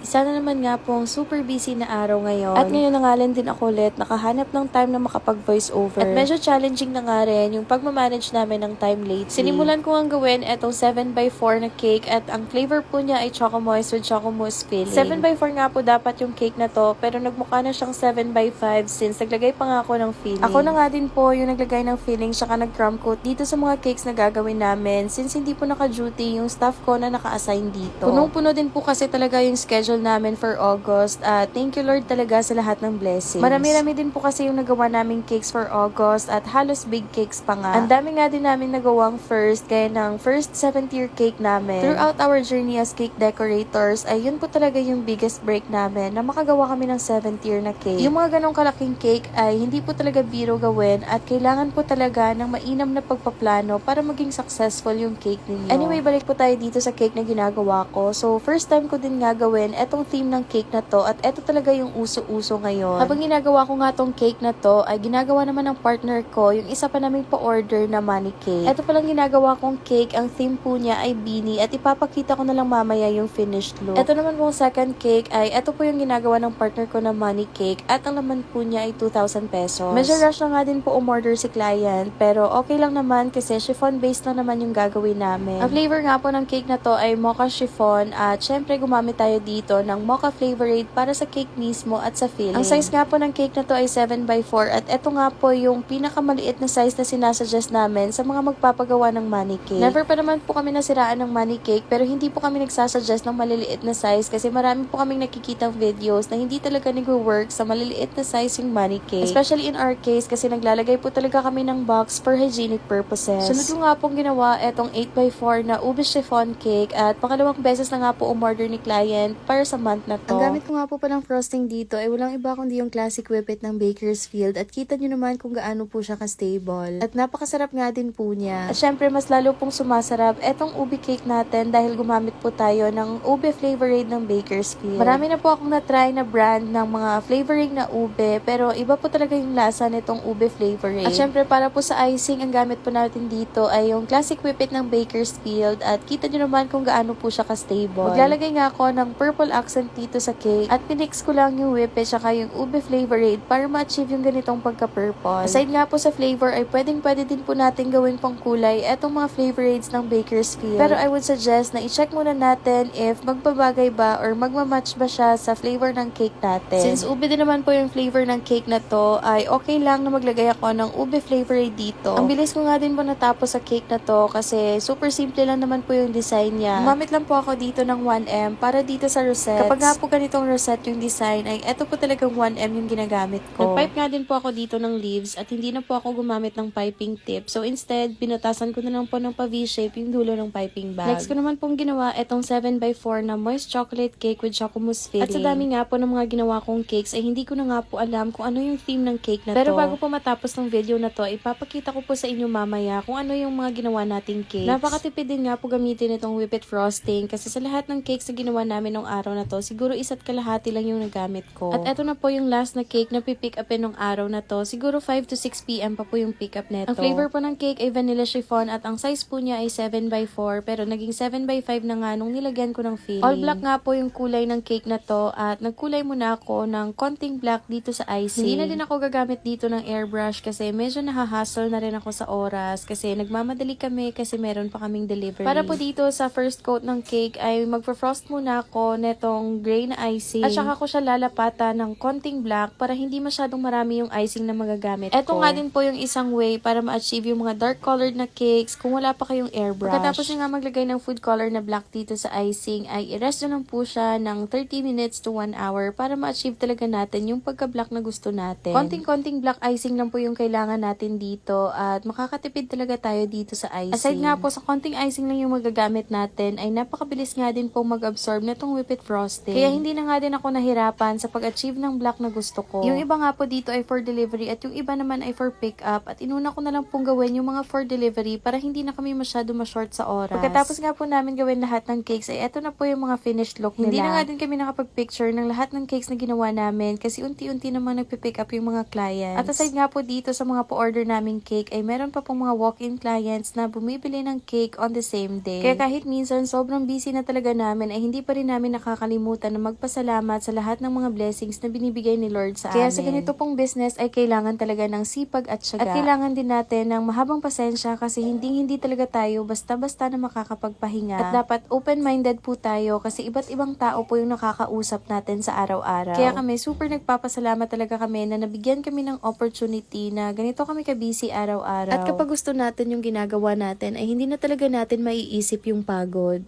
Isa na naman nga pong super busy na araw ngayon. At ngayon na nga lang din ako ulit nakahanap ng time na makapag-voice over. At medyo challenging na nga rin yung pagmamanage namin ng time lately. Sinimulan ko ang gawin etong 7x4 na cake at ang flavor po niya ay Choco Moist with Choco Mousse filling. 7x4 nga po dapat yung cake na to pero nagmukha na siyang 7x5 since naglagay pa nga ako ng filling. Ako na nga din po yung naglagay ng filling saka nag-crumb coat dito sa mga cakes na gagawin namin since hindi po naka-duty yung staff ko na naka-assign dito. Punong-puno din po kasi talaga yung schedule namin for August at thank you Lord talaga sa lahat ng blessings. Marami-rami din po kasi yung nagawa naming cakes for August at halos big cakes pa nga. Ang dami nga din namin nagawang first kaya ng first 7th year cake namin. Throughout our journey as cake decorators ay yun po talaga yung biggest break namin na makagawa kami ng 7th year na cake. Yung mga ganong kalaking cake ay hindi po talaga biro gawin at kailangan po talaga ng mainam na pagpaplano para maging successful yung cake ninyo. Anyway, balik po tayo dito sa cake na ginagawa ko. So, first time ko din nga gawin etong theme ng cake na to at eto talaga yung uso-uso ngayon. Habang ginagawa ko nga tong cake na to, ay ginagawa naman ng partner ko yung isa pa naming pa-order na money cake. Eto palang ginagawa kong cake, ang theme po niya ay beanie at ipapakita ko na lang mamaya yung finished look. Eto naman pong second cake ay eto po yung ginagawa ng partner ko na money cake at ang laman po niya ay 2,000 pesos. Medyo rush na nga din po umorder si client pero okay lang naman kasi chiffon based lang naman yung gagawin namin. Ang flavor nga po ng cake na to ay mocha chiffon at syempre gumamit tayo dito ng mocha flavorade para sa cake mismo at sa filling. Ang size nga po ng cake na to ay 7x4 at eto nga po yung pinakamaliit na size na sinasuggest namin sa mga magpapagawa ng money cake. Never pa naman po kami nasiraan ng money cake pero hindi po kami nagsasuggest ng maliliit na size kasi marami po kaming nakikitang videos na hindi talaga nag-work sa maliliit na size yung money cake. Especially in our case kasi naglalagay po talaga kami ng box for hygienic purposes. Sunod ko nga pong ginawa etong 8x4 na ube chiffon cake at pangalawang beses na nga po umorder ni client para sa month na to. Ang gamit ko nga po pa ng frosting dito ay walang iba kundi yung classic whippet ng Bakersfield at kita nyo naman kung gaano po siya ka-stable. At napakasarap nga din po niya. At syempre mas lalo pong sumasarap etong ube cake natin dahil gumamit po tayo ng ube flavorade ng Bakersfield. Marami na po akong na-try na brand ng mga flavoring na ube pero iba po talaga yung lasa nitong ube flavorade. At syempre para po sa icing ang gamit po natin dito ay yung classic whippet ng Bakersfield at kita nyo naman kung gaano po siya ka-stable. Maglalagay nga ako ng purple accent dito sa cake at pinix ko lang yung whippet saka yung ube flavorade para ma-achieve yung ganitong pagka-purple. Aside nga po sa flavor ay pwedeng pwede din po natin gawin pang kulay etong mga flavorades ng Bakersfield. Pero I would suggest na i-check muna natin if magbabagay ba or magmamatch ba siya sa flavor ng cake natin. Since ube din naman po yung flavor ng cake na to ay okay lang na maglagay ako ng ube flavorade dito. Ang bilis ko nga din po natapos sa cake na to kasi super simple lang naman po yung design niya. Gumamit lang po ako dito ng 1M para dito sa. Kapag nga po ganitong rosette yung design ay eto po talagang 1M yung ginagamit ko. Nagpipe nga din po ako dito ng leaves at hindi na po ako gumamit ng piping tip. So instead, binutasan ko na lang po ng pa V-shape yung dulo ng piping bag. Next ko naman pong ginawa etong 7x4 na moist chocolate cake with choco mousse filling. At sa dami nga po ng mga ginawa kong cakes ay hindi ko na nga po alam kung ano yung theme ng cake na Pero to. Pero bago po matapos ng video na to, ipapakita ko po sa inyo mamaya kung ano yung mga ginawa nating cakes. Napakatipid din nga po gamitin itong whipped frosting kasi sa lahat ng cakes na ginawa namin nung araw na to, siguro isa't kalahati lang yung nagamit ko. At eto na po yung last na cake na pipick upin nung araw na to. Siguro 5 to 6 p.m. pa po yung pick up neto. Ang flavor po ng cake ay vanilla chiffon at ang size po niya ay 7x4 pero naging 7x5 na nga nung nilagyan ko ng filling. All black nga po yung kulay ng cake na to at nagkulay muna ako ng konting black dito sa icing. Hindi na din ako gagamit dito ng airbrush kasi medyo nahahassle na rin ako sa oras kasi nagmamadali kami kasi meron pa kaming delivery. Para po dito sa first coat ng cake ay magpa-frost muna ako netong gray na icing at saka ko siya lalapata ng konting black para hindi masyadong marami yung icing na magagamit Ito ko. nga din po yung isang way para ma-achieve yung mga dark colored na cakes kung wala pa kayong airbrush. Pagkatapos nga maglagay ng food color na black dito sa icing ay i-rest nyo lang po siya ng 30 minutes to 1 hour para ma-achieve talaga natin yung pagka-black na gusto natin. Konting-konting black icing lang po yung kailangan natin dito at makakatipid talaga tayo dito sa icing. Aside nga po sa konting icing lang yung magagamit natin ay napakabilis nga din po mag-absorb na itong whipped frosting. Kaya hindi na nga din ako nahirapan sa pag-achieve ng black na gusto ko. Yung iba nga po dito ay for delivery at yung iba naman ay for pick up at inuna ko na lang pong gawin yung mga for delivery para hindi na kami masyado ma-short sa oras. Pagkatapos nga po namin gawin lahat ng cakes ay eto na po yung mga finished look nila. Hindi na nga din kami nakapag-picture ng lahat ng cakes na ginawa namin kasi unti-unti naman nagpipick up yung mga clients. At aside nga po dito sa mga po-order naming cake ay meron pa pong mga walk-in clients na bumibili ng cake on the same day. Kaya kahit minsan sobrang busy na talaga namin ay hindi pa rin namin nakakalimutan na magpasalamat sa lahat ng mga blessings na binibigay ni Lord sa Kaya amin. Kaya sa ganito pong business ay kailangan talaga ng sipag at syaga. At kailangan din natin ng mahabang pasensya kasi hindi hindi talaga tayo basta-basta na makakapagpahinga. At dapat open-minded po tayo kasi iba't ibang tao po yung nakakausap natin sa araw-araw. Kaya kami super nagpapasalamat talaga kami na nabigyan kami ng opportunity na ganito kami ka-busy araw-araw. At kapag gusto natin yung ginagawa natin ay hindi na talaga natin maiisip yung pagod.